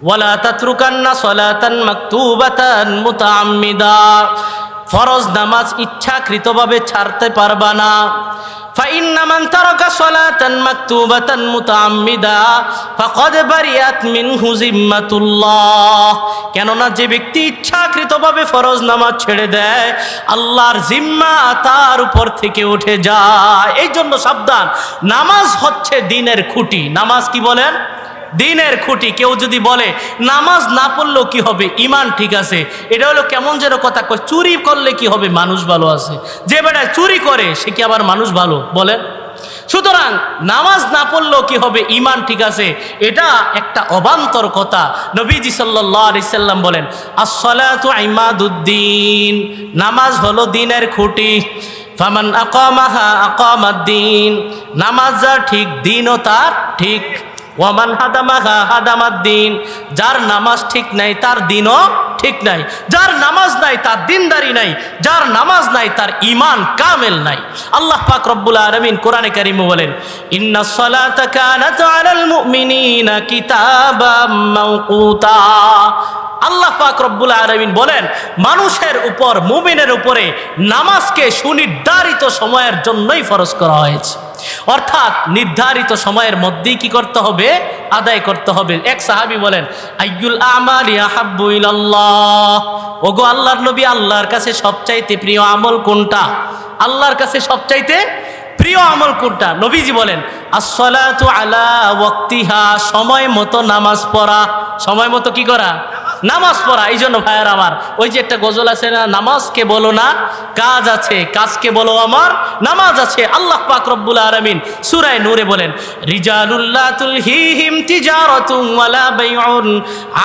ওয়ালা তাতরুকান্না সলাতান মাকতুবাতান মুতাআম্মিদা ফরজ নামাজ ইচ্ছাকৃতভাবে ছাড়তে পারবা না فإن من ترك صلاة مكتوبة متعمدا فقد برئت منه ذمة الله কেননা যে ব্যক্তি ইচ্ছাকৃতভাবে ফরজ নামাজ ছেড়ে দেয় আল্লাহর জিম্মা তার উপর থেকে উঠে যায় এই জন্য সাবধান নামাজ হচ্ছে দিনের খুঁটি নামাজ কি বলেন দিনের খুঁটি। কেউ যদি বলে, নামাজ না পড়লেও কি হবে? ইমান ঠিক আছে। এটা হলো কেমন যেন কথা কয়, চুরি করলে কি হবে? মানুষ ভালো আছে। যে বেটায় চুরি করে, সে কি আবার মানুষ ভালো? বলেন। সুতরাং, নামাজ না পড়লেও কি হবে? ইমান ঠিক আছে। এটা একটা অবান্তর কথা। নবীজি সাল্লাম বলেন, আসসালাতু ইমাদুদ্দিন। নামাজ হলো দিনের খুঁটি। ফামান আকামাহা আকামাদ্দিন। নামাজ যা ঠিক, দিনও তার ঠিক। ওয়ামান হাদামাহা হাদামাদ্দিন, যার নামাজ ঠিক নাই, তার দিনও ঠিক নাই। যার নামাজ নাই, তার দিনদারি নাই। যার নামাজ নাই, তার ইমান কামেল নাই। আল্লাহ পাক রব্বুল আলামিন কোরআনে কারিমে বলেন, ইন্না সালাতা কানাত আলাল মুমিনিনা কিতাবাম মাওকুতা। আল্লাহ পাক রব্বুল আলমিন বলেন, মানুষের উপর, মুমিনের উপরে নামাজকে সুনির্ধারিত সময়ের জন্যই ফরজ করা হয়েছে। অর্থাৎ নির্ধারিত সময়ের মধ্যেই কি করতে হবে? আদায় করতে হবে। এক সাহাবি বলেন ইয়াহাব্বু ইলাল্লাহ। ওগো আল্লাহর নবী, আল্লাহর কাছে সবচাইতে প্রিয় আমল কোনটা? আল্লাহর কাছে সবচাইতে প্রিয় আমল কোনটা? নবীজি বলেন, আসসালাতু আলা ওয়াক্তিহা। সময় মতো নামাজ পড়া। সময় মতো কি করা? নামাজ পড়া, এই জন্য ভাইয়ার আমার, ওই যে একটা গজল আছে না, নামাজকে বলো না, কাজ আছে, কাজকে বলো আমার, নামাজ আছে, আল্লাহ পাক রব্বুল আলামিন সূরায়ে নূরে বলেন রিজালুল্লাহ তুলহিহিম তিজারাতুন ওয়ালা বাইউন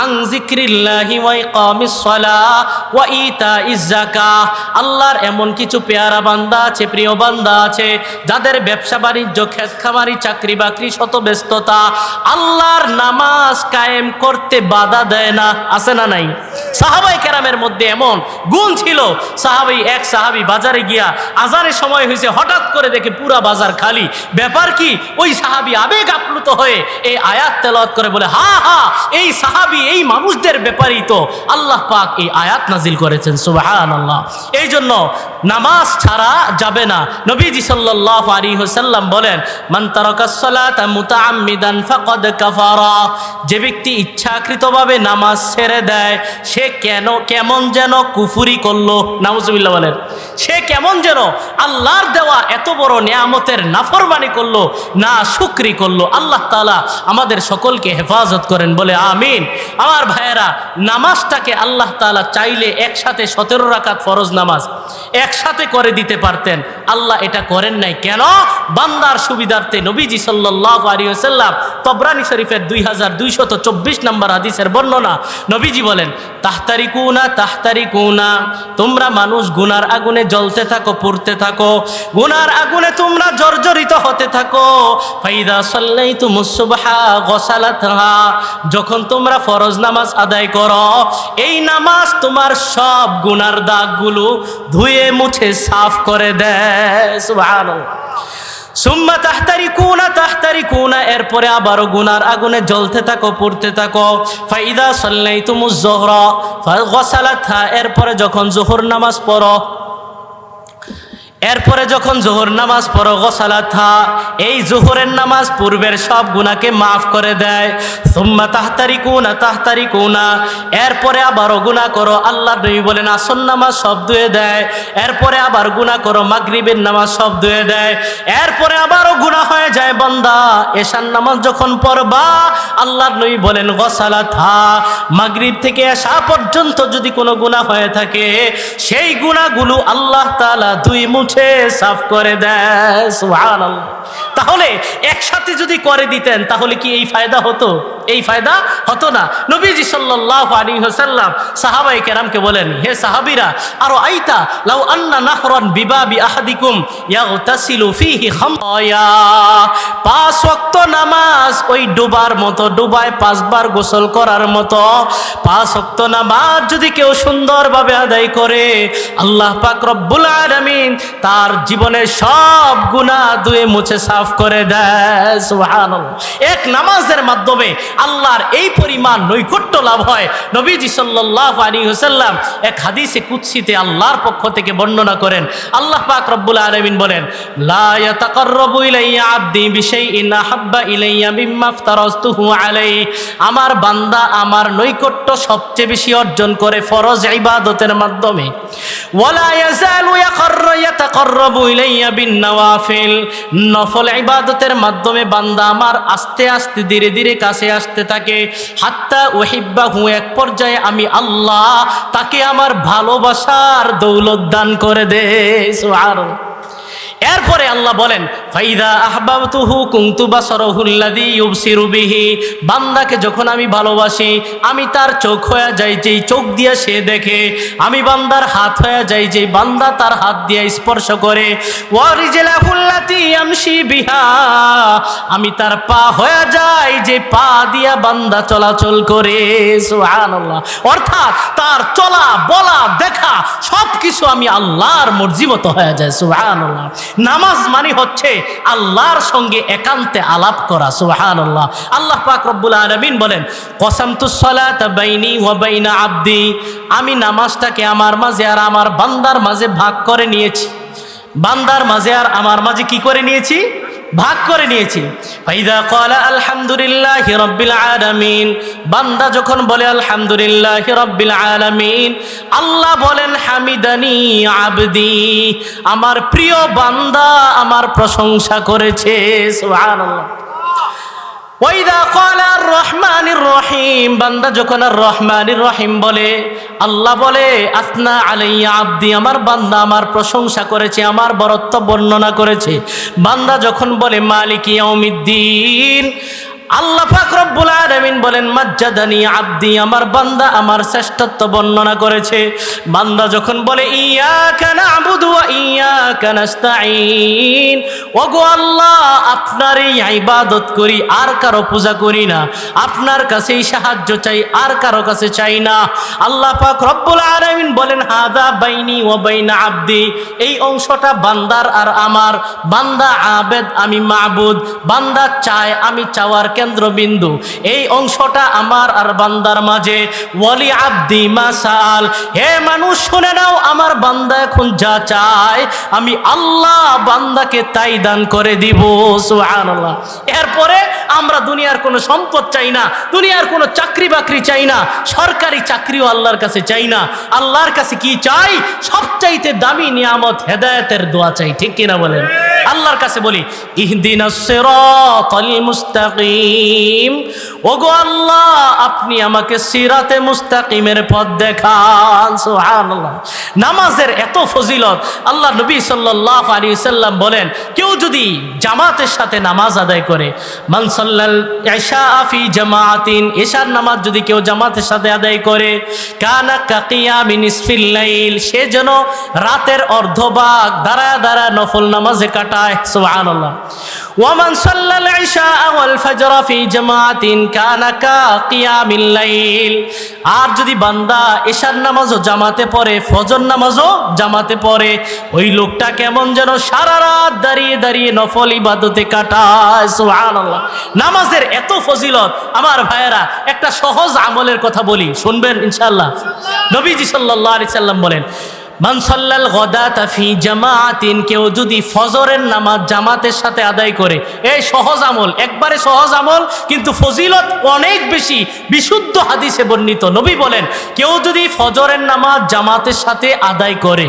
আন যিকরিল্লাহি ওয়া ইকামিস সালাহ ওয়া ইতাইজ যাকাহ আল্লাহর এমন কিছু পেয়ারা বান্দা আছে, প্রিয় বান্দা আছে, যাদের ব্যবসা বাণিজ্য ক্ষেত খামারি চাকরি বাকরি শত ব্যস্ততা। আল্লাহর নামাজ কায়েম করতে বাধা দেয় না। আছে না নাই? সাহাবাই কেরামের মধ্যে এমন গুণ ছিল। সাহাবি এক সাহাবি বাজারে গিয়া আজানের সময় হয়েছে হঠাৎ করে দেখে পুরা বাজার খালি। ব্যাপার কি? ওই সাহাবি আবেগ আপ্লুত হয়ে এই আয়াত তেলাওয়াত করে বলে, হা হা, এই সাহাবি, এই মানুষদের ব্যাপারই তো। আল্লাহ পাক এই আয়াত নাজিল করেছেন সুবাহান আল্লাহ এই জন্য নামাজ ছাড়া যাবে না। নবীজি সাল্লাল্লাহু আলাইহি ওয়াসাল্লাম বলেন, মান তারাকাস সালাতা যে ব্যক্তি ইচ্ছাকৃতভাবে নামাজ ছেড়ে দেয়, সে কেন কেমন যেন কুফুরি করল নাউজুবিল্লাহ বলেন। সে কেমন যেন আল্লাহর দেওয়া এত বড় নিয়ামতের নাফরমানি করল, না শুক্রি করল। আল্লাহ তালা আমাদের সকলকে হেফাজত করেন, বলে আমিন। আমার ভাইয়েরা, নামাজটাকে আল্লাহ তাআলা চাইলে একসাথে সতেরো রাকাত ফরজ নামাজ একসাথে করে দিতে পারতেন। আল্লাহ এটা করেন নাই। কেন? বান্দার সুবিধার্থে নবীজি সাল্লাল্লাহু আলাইহি ওয়াসাল্লাম তবরানি শরীফের দুই হাজার দুইশত চব্বিশ নম্বর হাদিসের বর্ণনা নবীজি বলেন তাহতারি কুনা তাহতারি কুনা তোমরা মানুষ গুনার আগুনে জ্বলতে থাকো, পড়তে থাকো। গুনার আগুনে তোমরা জর্জরিত হতে থাকো। ফাইদা সাল্লাই তুমুসুবহা গসালাতহা। যখন তোমরা ফরজ নামাজ আদায় করো, এই নামাজ তোমার সব গুনার দাগগুলো ধুয়ে মুছে সাফ করে দেয়। সুবহানাল্লাহ। সুম্মা তাহতারি কুনা তাহতারি কুনা এরপরে আবারও গুনার আগুনে জ্বলতে থাকো, পড়তে থাকো। ফাইদা সাল্লাই তুমুজ জোহরা গসালাথা এরপরে যখন জোহর নামাজ পড়ো এরপরে যখন জোহর নামাজ পড়ো গোসালাথা এই জোহরের নামাজ পূর্বের সব গুণাকে মাফ করে দেয়। সুম্মা তাহতারি কুনা তাহতারি কুনা এরপরে আবারও গুণা করো আল্লাহ নবী বলেন আসন নামাজ সব ধুয়ে দেয়। এরপরে আবার গুণা করো, মাগরিবের নামাজ সব ধুয়ে দেয়। এরপরে আবারও গুণা হয়ে যায়, বন্দা এশান নামাজ যখন পড়বা আল্লাহ নবী বলেন গোসালা থা মাগরিব থেকে এসা পর্যন্ত যদি কোনো গুণা হয়ে থাকে, সেই গুণাগুলো আল্লাহ তালা দুই মুঠে সাফ করে দেয় তাহলে একসাথে যদি করে দিতেন তাহলে কি এই ফায়দা হতো? এই ফায়দা হতো না। নবীজি সাল্লাল্লাহু আলাইহি ওয়াসাল্লাম সাহাবাই কেরামকে বলেন, হে সাহাবীরা, আরও আইতা, লাউ আন্না নাহরান বিবাবি আহাদিকুম ইয়াগতাসিলু ফীহি খাময়া পাঁচ ওয়াক্ত নামাজ ওই ডুবার মতো, ডুবায় পাঁচবার গোসল করার মতো। পাঁচ ওয়াক্ত নামাজ যদি কেউ সুন্দরভাবে আদায় করে, আল্লাহ পাক রব্বুল আলামিন তার জীবনের সব গুনাহ ধুয়ে মুছে সাফ করে দেয়। সুবহানাল্লাহ। এক নামাজের মাধ্যমে আল্লাহর এই পরিমাণ নৈকট্য লাভ হয়। নবীজি সাল্লাহ আলী হুসাল্লাম এক হাদিসে কুৎসিতে আল্লাহর পক্ষ থেকে বর্ণনা করেন। আল্লাহ পাক রব্বুল আলমিন বলেন আমার বান্দা আমার নৈকট্য সবচেয়ে বেশি অর্জন করে ফরজ ইবাদতের মাধ্যমে। নফল ইবাদতের মাধ্যমে বান্দা আমার আস্তে আস্তে ধীরে ধীরে কাছে আসতে থাকে। হাত্তা ওহিব্বা হু এক পর্যায়ে আমি আল্লাহ তাকে আমার ভালোবাসার দৌলত দান করে দে, সুবহানাল্লাহ। এরপরে আল্লাহ বলেন, ফাইদা আহবাবতুহু কুনতু বাসরহুল্লাযী ইউবসিরু বিহি বান্দাকে যখন আমি ভালোবাসি, আমি তার চোখ হয়ে যাই, যেই চোখ দিয়ে সে দেখে, আমি বান্দার হাত হয়ে যাই, যেই বান্দা তার হাত দিয়ে স্পর্শ করে ওয়ারিজলাহুল্লাতী বিহা আমি তার পা হয়ে যাই, যে পা দিয়া বান্দা চলাচল করে, সুবহানাল্লাহ। অর্থাৎ তার চলা, বলা, দেখা সব কিছু আমি আল্লাহর মর্জি মতো হয়ে যায় সুবহানাল্লাহ। নামাজ মানে হচ্ছে আল্লাহর সঙ্গে একান্তে আলাপ করা সুহান আল্লাহ আল্লাহ পাক রব্বুল আলমিন বলেন কসামতুস তু বাইনি আব্দি আমি নামাজটাকে আমার মাঝে আর আমার বান্দার মাঝে ভাগ করে নিয়েছি। বান্দার মাঝে আর আমার মাঝে কি করে নিয়েছি? ভাগ করে নিয়েছি। ফাইদা ক্বালা, আলহামদুলিল্লাহ রব্বিল আলামিন। বান্দা যখন বলে, আলহামদুলিল্লাহ রব্বিল আলামিন, আল্লাহ বলেন, হামিদানি আবদি। আমার প্রিয় বান্দা আমার প্রশংসা করেছে, সুবহানাল্লাহ। রহিম, বান্দা যখন আর রহিম বলে, আল্লাহ বলে আলাইয়া আমার বান্দা আমার প্রশংসা করেছে, আমার বরত্ব বর্ণনা করেছে। বান্দা যখন বলে, মালিক ইয়াউমিদ্দিন আল্লাহ পাক রব্বুল বলেন, মাজ্জাদানি আব্দি, আমার বান্দা আমার শ্রেষ্ঠত্ব বর্ণনা করেছে। বান্দা যখন বলে, ইয়াকা না'বুদু ওয়া ইয়াকা নাস্তাঈন। ওগো আল্লাহ আপনারই ইবাদত করি, আর কারও পূজা করি না। আপনার কাছেই সাহায্য চাই, আর কারও কাছে চাই না। আল্লাহ পাক আলামিন বলেন হাদা বাইনি ওয়া বাইনা আব্দি। এই অংশটা বান্দার আর আমার। বান্দা আবেদ, আমি মাবুদ। বান্দা চায়, আমি চাওয়ার কেন্দ্রবিন্দু। এই অংশটা আমার আর বান্দার মাঝে। ওয়ালি আব্দি মাসাল হে মানুষ, শুনে নাও, আমার বান্দা এখন যা চায়, আমি আল্লাহ বান্দাকে তাই দান করে দিব। সুবহানাল্লাহ। এরপরে আমরা দুনিয়ার কোনো সম্পদ চাই না, দুনিয়ার কোনো চাকরি বাকরি চাই না, সরকারি চাকরিও আল্লাহর কাছে চাই না। আল্লাহর কাছে কি চাই? সবচাইতে দামি নিয়ামত হেদায়েতের দোয়া চাই, ঠিক কিনা বলেন? আল্লাহর কাছে বলি মুস্তাকিম। ওগো আল্লাহ, আপনি আমাকে সিরাতে মুস্তাকিমের পথ দেখান, সুবহানাল্লাহ। নামাজের এত ফজিলত আল্লাহ নবী সাল্লাল্লাহু আলাইহি সাল্লাম বলেন, কেউ যদি জামাতের সাথে নামাজ আদায় করে, মান সাল্লাল ইশা জামাতিন এশার নামাজ যদি কেউ জামাতের সাথে আদায় করে, কানা কাকিয়ামিন নিসফিল লাইল, সে যেন রাতের অর্ধভাগ দাঁড়ায় দাঁড়ায় নফল নামাজে কাটায় সুবহানাল্লাহ। ওয়ামান সাল্লাল ইশা ওয়াল ফজর ফি জামাতিন কানা কাকিয়ামিল লাইল। আর যদি বান্দা এশার নামাজও জামাতে পড়ে, ফজর নামাজও জামাতে পড়ে, ওই লোকটা কেমন যেন সারা রাত দাঁড়িয়ে দাঁড়িয়ে নফল ইবাদতে কাটায়, সুবহানাল্লাহ। নামাজের এত ফজিলত, আমার ভাইয়েরা, একটা সহজ আমলের কথা বলি, শুনবেন ইনশাআল্লাহ। নবীজি সাল্লাল্লাহু আলাইহি সাল্লাম বলেন মান গদা তাফি জামাতিন কেউ যদি ফজরের নামাজ জামাতের সাথে আদায় করে, এই সহজ আমল, একবারে সহজ আমল, কিন্তু ফজিলত অনেক বেশি, বিশুদ্ধ হাদিসে বর্ণিত। নবী বলেন, কেউ যদি ফজরের নামাজ জামাতের সাথে আদায় করে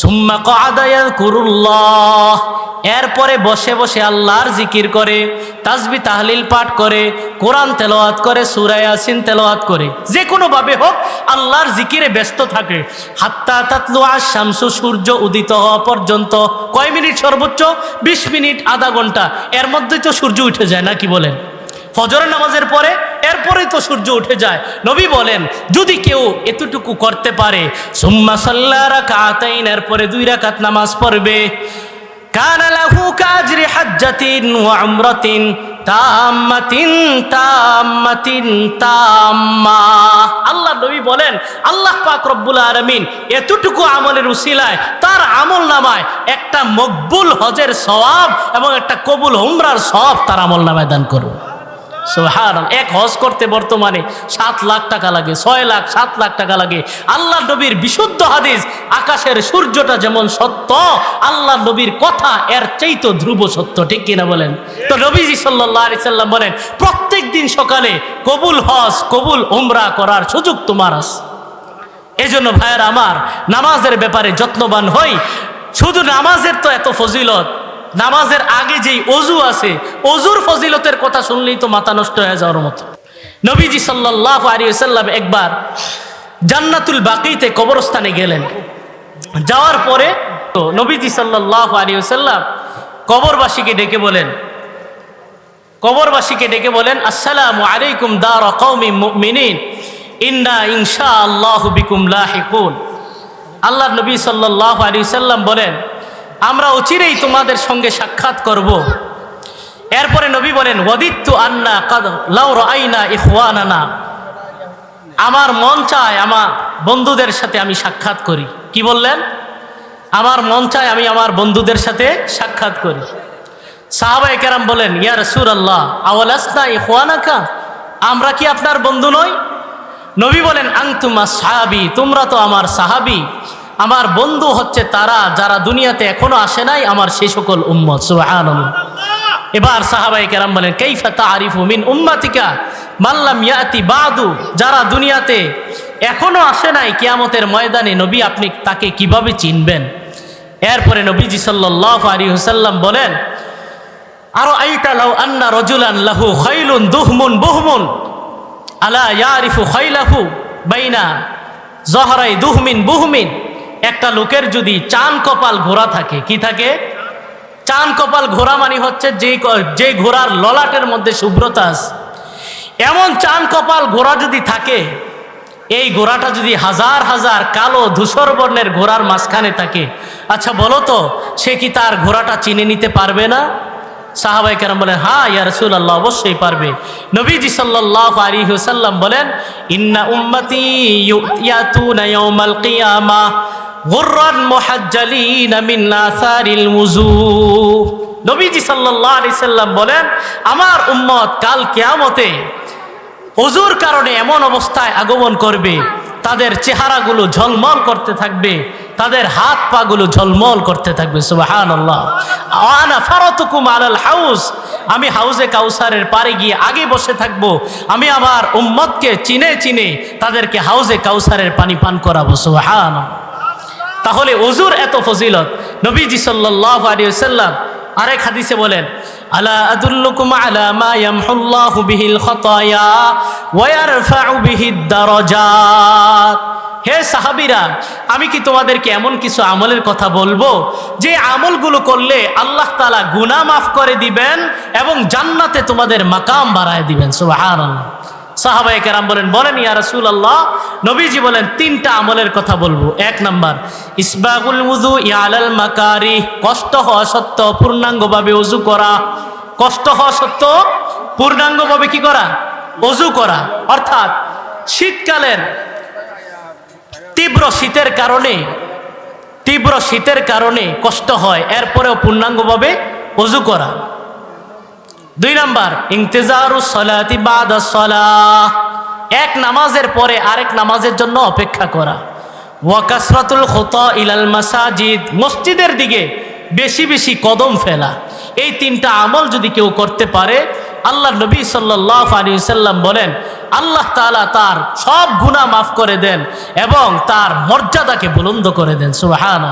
সুম্মা কাদায়া কুরুল্লাহ এরপরে বসে বসে আল্লাহর জিকির করে, তাসবি তাহলিল পাঠ করে, কোরআন তেলাওয়াত করে সুরায় আসিন তেলাওয়াত করে। যে কোনোভাবে হোক, আল্লাহর জিকিরে ব্যস্ত থাকে। হাত্তা তাতলু আশ শামসু সূর্য উদিত হওয়া পর্যন্ত। কয় মিনিট সর্বোচ্চ? বিশ মিনিট, আধা ঘণ্টা। এর মধ্যে তো সূর্য উঠে যায় না, কি বলেন? ফজরের নামাজের পরে, এরপরেই তো সূর্য উঠে যায়। নবী বলেন, যদি কেউ এতটুকু করতে পারে, সুম্মা সাল্লা রাকাতাইন, এরপরে দুই রাকাত নামাজ পড়বে। কানা লাহু কাজরি হাজ্জাতিন ওয়া উমরাতিন তাম্মাতিন তাম্মাতিন, তাম্মা। আল্লাহ নবী বলেন, আল্লাহ পাক রব্বুল আলামিন এতটুকু আমলের উসিলায়, তার আমল নামায় একটা মকবুল হজের সওয়াব এবং একটা কবুল উমরার সওয়াব তার আমল নামায় দান করবে এক হজ করতে বর্তমানে সাত লাখ টাকা লাগে, ছয় লাখ, সাত লাখ টাকা লাগে। আল্লাহ নবীর বিশুদ্ধ হাদিস, আকাশের সূর্যটা যেমন সত্য আল্লাহ নবীর কথা এর চাইতো ধ্রুব সত্য, ঠিক কিনা বলেন? তো নবীজি সাল্লাহ আলি সাল্লাম বলেন, প্রত্যেক দিন সকালে কবুল হজ, কবুল উমরা করার সুযোগ তোমার আছে। এজন্য ভাইয়ের আমার নামাজের ব্যাপারে যত্নবান হই। শুধু নামাজের তো এত ফজিলত নামাজের আগে যেই অজু আছে, অজুর ফজিলতের কথা শুনলেই তো মাথা নষ্ট হয়ে যাওয়ার মতো। নবীজি সাল্লাহ আলিয়াল্লাম একবার জান্নাতুল বাকিতে কবরস্থানে গেলেন। যাওয়ার পরে তো নবীজি সাল্লাহ আলিয়াল্লাম কবরবাসীকে ডেকে বলেন, কবরবাসীকে ডেকে বলেন, আসসালামু আলাইকুম দার মিনিন ইন্না ইনশা আল্লাহ বিকুম লাহিকুন। আল্লাহ নবী সাল্লাহ আলী সাল্লাম বলেন আমরা অচিরেই তোমাদের সঙ্গে সাক্ষাৎ করব। এরপরে নবী বলেন ওদিত্তু আন্না কাদ লাউর আইনা ইহওয়ানানা আমার মন চায় আমার বন্ধুদের সাথে আমি সাক্ষাৎ করি। কি বললেন? আমার মন চায় আমি আমার বন্ধুদের সাথে সাক্ষাৎ করি। সাহাবাই কেরাম বলেন, ইয়া রসুর আল্লাহ আওয়ালাসনা ইহওয়ানাকা আমরা কি আপনার বন্ধু নই? নবী বলেন আং আংতুমা সাহাবি তোমরা তো আমার সাহাবি। আমার বন্ধু হচ্ছে তারা, যারা দুনিয়াতে এখনও আসে নাই, আমার সেই সকল উম্মত এবার সাহাবাই কেরাম বলেন, কেইফা তারিফ মিন উম্মাতিকা মাল্লাম ইয়াতি বাদু? যারা দুনিয়াতে এখনও আসে নাই, কিয়ামতের ময়দানে নবী আপনি তাকে কীভাবে চিনবেন? এরপরে নবীজি সাল্লাহ আলী হুসাল্লাম বলেন আরও আইতা লাউ আন্না রজুলান লাহু খৈলুন দুহমুন বুহমুন? আলা ইয়ারিফু খৈলাহু বাইনা জহরাই দুহমিন বুহমিন? একটা লোকের যদি চান কপাল ঘোড়া থাকে, কি থাকে? চান কপাল ঘোড়া মানে হচ্ছে যে যে ঘোড়ার ললাটের মধ্যে শুভ্রতা আছে। এমন চান কপাল ঘোড়া যদি থাকে, এই ঘোড়াটা যদি হাজার হাজার কালো ধূসর বর্ণের ঘোড়ার মাঝখানে থাকে আচ্ছা বলো তো, সে কি তার ঘোড়াটা চিনে নিতে পারবে না? সাহাবাই কেরাম বলেন হ্যাঁ ইয়া রসুল আল্লাহ অবশ্যই পারবে। নবীজি সাল্লাহ আলী হুসাল্লাম বলেন, ইন্না উম্মতি গুররান মুহাজ্জালিনা মিন আসারিল মুজু নবীজি সাল্লাল্লাহু আলাইহি সাল্লাম বলেন, আমার উম্মত কাল কিয়ামতে অজুর কারণে এমন অবস্থায় আগমন করবে, তাদের চেহারাগুলো ঝলমল করতে থাকবে, তাদের হাত পাগুলো ঝলমল করতে থাকবে। সুবাহান আল্লাহ আনা ফারতুকুম আলাল হাউস আমি হাউজে কাউসারের পারে গিয়ে আগে বসে থাকব। আমি আমার উম্মতকে চিনে চিনে তাদেরকে হাউজে কাউসারের পানি পান করাবো। সুবাহান তাহলে অজুর এত ফজিলত। নবীজি সাল্লাহ আলী সাল্লাম আরেক হাদিসে বলেন হে সাহাবীরা, আমি কি তোমাদেরকে এমন কিছু আমলের কথা বলব, যে আমলগুলো করলে আল্লাহ তালা গুনাহ মাফ করে দিবেন এবং জান্নাতে তোমাদের মাকাম বাড়ায় দিবেন? সুবহানাল্লাহ। সাহাবাই কেরাম বলেন বলেন, ইয়া রসুল আল্লাহ নবীজি বলেন, তিনটা আমলের কথা বলব। এক নাম্বার, ইসবাগুল উজু ইয়ালাল মাকারি, কষ্ট হওয়া সত্য পূর্ণাঙ্গভাবে উজু করা। কষ্ট হওয়া সত্য পূর্ণাঙ্গভাবে কি করা? অজু করা। অর্থাৎ, শীতকালের তীব্র শীতের কারণে, তীব্র শীতের কারণে কষ্ট হয়, এরপরেও পূর্ণাঙ্গভাবে অজু করা। দুই নাম্বার ইংতেজারু সলাতি বাদ এক নামাজের পরে আরেক নামাজের জন্য অপেক্ষা করা। ওয়াকাসরাতুল খত ইলাল মাসাজিদ, মসজিদের দিকে বেশি বেশি কদম ফেলা। এই তিনটা আমল যদি কেউ করতে পারে আল্লাহ নবী সাল্লাহ আলী সাল্লাম বলেন, আল্লাহ তালা তার সব গুণা মাফ করে দেন এবং তার মর্যাদাকে বুলন্দ করে দেন। সুবাহান